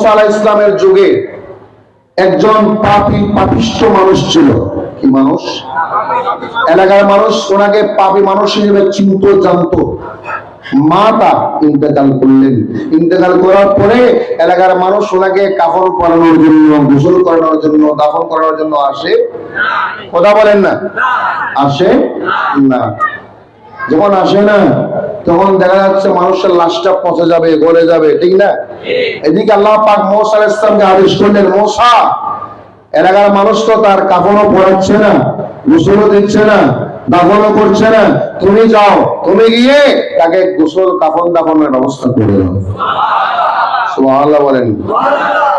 মোসা ইসলামের যুগে একজন পাপি মানুষ ছিল। কি মানুষ? এলাকার মানুষ, ওনাকে পাপি মানুষ হিসেবে জানতো। ইন্তেকাল করলেন। ইন্তেকাল করার পরে এলাকার মানুষ ওনাকে করানোর জন্য, গোসল করানোর জন্য, দাফন করানোর জন্য আসে। কথা বলেন না? আসে? না। যখন আসে না তখন দেখা যাচ্ছে মানুষের লাশটা পচে যাবে, গলে যাবে, ঠিক না? এদিকে আল্লাহ পাক মোসা আলাইহিস সালামকে আদেশ করলেন, মোসা, এলাকার মানুষ তো তার কাপড়ও পড়াচ্ছে না, গোসলও দিচ্ছে না, দাফনও করছে না, তুমি যাও, তুমি গিয়ে তাকে গোসল, কাফন দাফনের ব্যবস্থা করে দাও। সুবহানাল্লাহ বলেন।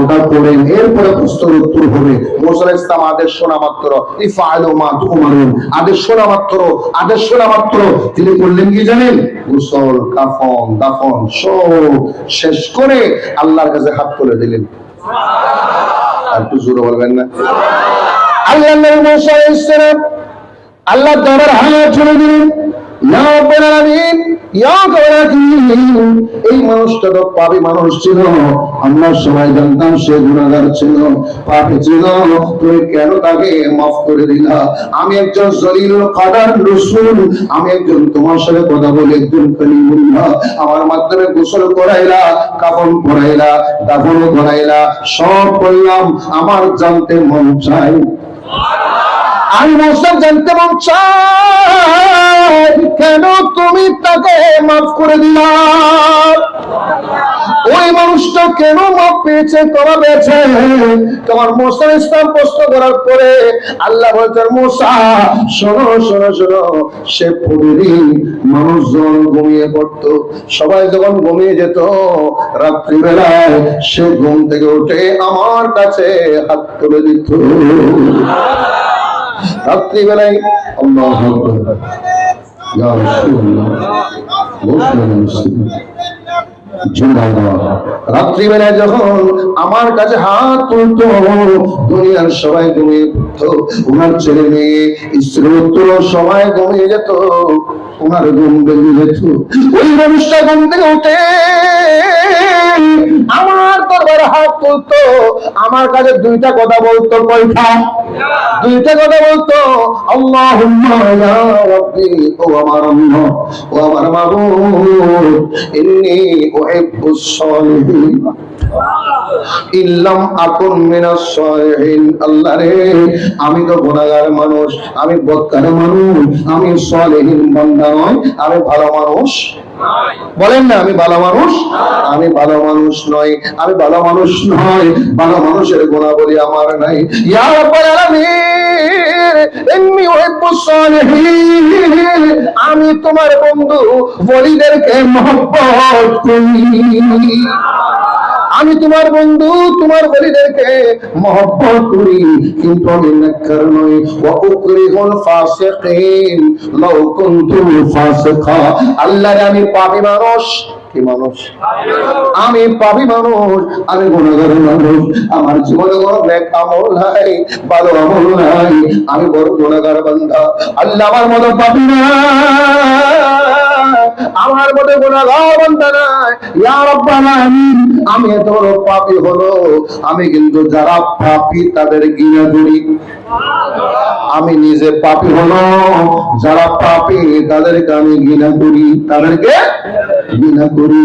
ওটা করেন এরপরে প্রশ্নের উত্তর হবে। মোসা আলাইহিস সালাম আদেশ শোনা মাত্র, ইফআলু মা তুমারুন। আদেশ শোনা মাত্র, আদেশ শোনা মাত্র। তিনি করলেন কি জানেন? গোসল, কাফন, দাফন, সব শেষ করে আল্লাহর কাছে হাত তুলে দিলেন। আর একটু জোরে বলবেন না? আল্লাহ আল্লাহ দরবার হাত তুলে দিলেন। এই মানুষটা তো পাপী মানুষ ছিল, আমরা সবাই জানতাম সে গুনাহগার ছিল, পাপী ছিল। তুমি কেন তাকে মাফ করে দিলা? আমি একজন জলিলুল কাদার রাসূল, আমি একজন তোমার সাথে কথা বলে, একজন কালিমুল্লাহ। আমার মাধ্যমে গোসল করাইলা, কাফন পরাইলা দাফন করাইলা, সব করলাম। আমার জানতে মন চাই আমি মোসাম জানতে মন চাই মাফ করে দিলাম ওই মানুষটা কেন মাপ পেয়েছে তোমার পেয়েছে তোমার মোসা ইসলাম প্রশ্ন করার পরে আল্লাহ বলছেন মোসা শোনো শোনো শোনো, সে প্রতিদিন মানুষজন ঘুমিয়ে পড়তো। সবাই যখন ঘুমিয়ে যেত, রাত্রিবেলায় সে ঘুম থেকে উঠে আমার কাছে হাত তুলে দিত। রাত্রিবেলায় আল্লাহ ইয়া রাসূলুল্লাহ রাত্রিবেলায় যখন আমার কাছে হাত তুলতো, দুনিয়ার সবাই ঘুমিয়ে পড়তো ওনার ছেলে মেয়ে স্ত্রী পুত্র সবাই ঘুমিয়ে যেত ওনার ঘুম ভেঙে যেত। ওই মানুষটা ঘুম থেকে উঠে, আমার হাত তুলতো, আমার কাছে দুইটা কথা বলতো, কয়টা? দুইটা কথা বলতো ও আমার ও আমার আমি তো মানুষ, আমি বদকার মানুষ, আমি সালিহিন বান্দা নয় আমি ভালো মানুষ। বলেন না, আমি ভালো মানুষ? আমি ভালো মানুষ নয় আমি ভালো মানুষ নয় ভালো মানুষের গুণাবলী আমার নাই। ইয়া রাব্বাল আলামিন! আমি তোমার বন্ধু করি। আমি তোমার বন্ধু, তোমার বলিদেরকে মহব্বত করি, কিন্তু আমি নেককার নই। ওয়া উকরিহুল ফাসিকিন, লাউ কুনতু ফাসিকা। আল্লাহর আমি পাপী মানুষ। কি মানুষ। আমি পাপী মানুষ, আমি গুণাগার মানুষ, আমার জীবনে কোনো নেক আমল নাই, ভালো আমল নাই, আমি বড় গুণাগার বান্দা। আল্লাহ আমার মতো পাপী না, আমার মতো গুণাগার বান্দা নাই ইয়া রাব্বাল আলামিন, আমি এত বড় পাপী হলো, আমি কিন্তু যারা পাপী তাদের ঘৃণা করি আমি নিজে পাপী হলো। যারা পাপী, তাদেরকে আমি ঘৃণা করি। তাদেরকে ঘৃণা করি।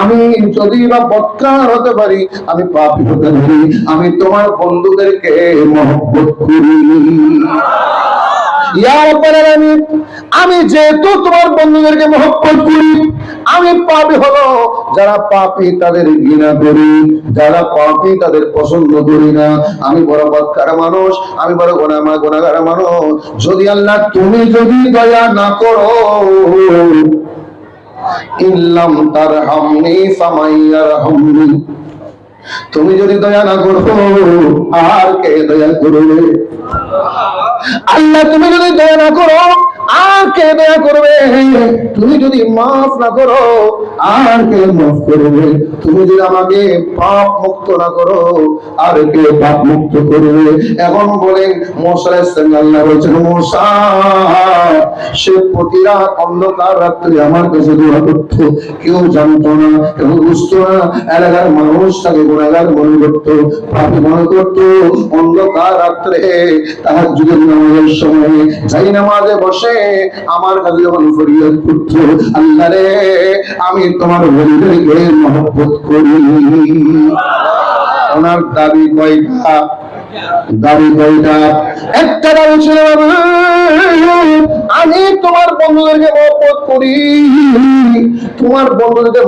আমি যদি বা বৎকার হতে পারি, আমি পাপী হতে পারি। আমি তোমার বন্ধুদেরকে মহব্বত করি। আমি যেহেতু তোমার বন্ধুদেরকে মহব্বত করি, আমি পাপি হলো। যারা পাপি তাদের ঘৃণা করি, যারা পাপি তাদের পছন্দ করি না। আমি বড় বৎকার মানুষ, আমি বড় গোনামা, গোনাগার মানুষ। যদি আল্লাহ তুমি যদি দয়া না করো, ইল্লাম তারহামনি ফামাইয়ারহামনি তুমি যদি দয়া না করো, আর কে দয়া করবে? আল্লাহ তুমি যদি দয়া না করো, আর কে দয়া করবে? তুমি যদি মাফ না করো, আর কে মাফ করবে? তুমি যদি আমাকে পাপ মুক্ত না করো, আর কে পাপ মুক্ত করবে? এখন বলেন সে অন্ধকার আমার কাছে দোয়া করতো। কেউ জানতো না, কেউ বুঝতো না, এলাকার মানুষ তাকে গুণাগার মনে করতো, পাপি মনে অন্ধকার রাত্রে তাহার যুগের নামাজের সময় যাই নামাজে বসে, আমার কাছে যখন ফরিয়াদ করতো আল্লাহ রে আমি তোমার বন্ধুকে মহব্বত করি। ওনার দাবি কয়টা? কয়টা একটা ছিল আমি তোমার বন্ধুদেরকে করি। তোমার বন্ধুদেরকে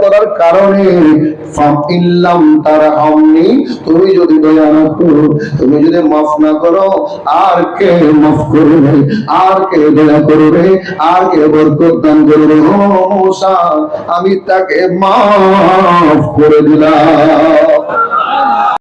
করার কারণে তুমি যদি মাফ না করো, আর কে মাফ করবে? আর কে দয়া করবে? আর কে বরকত দান করবে? আমি তাকে মাফ করে দিলাম।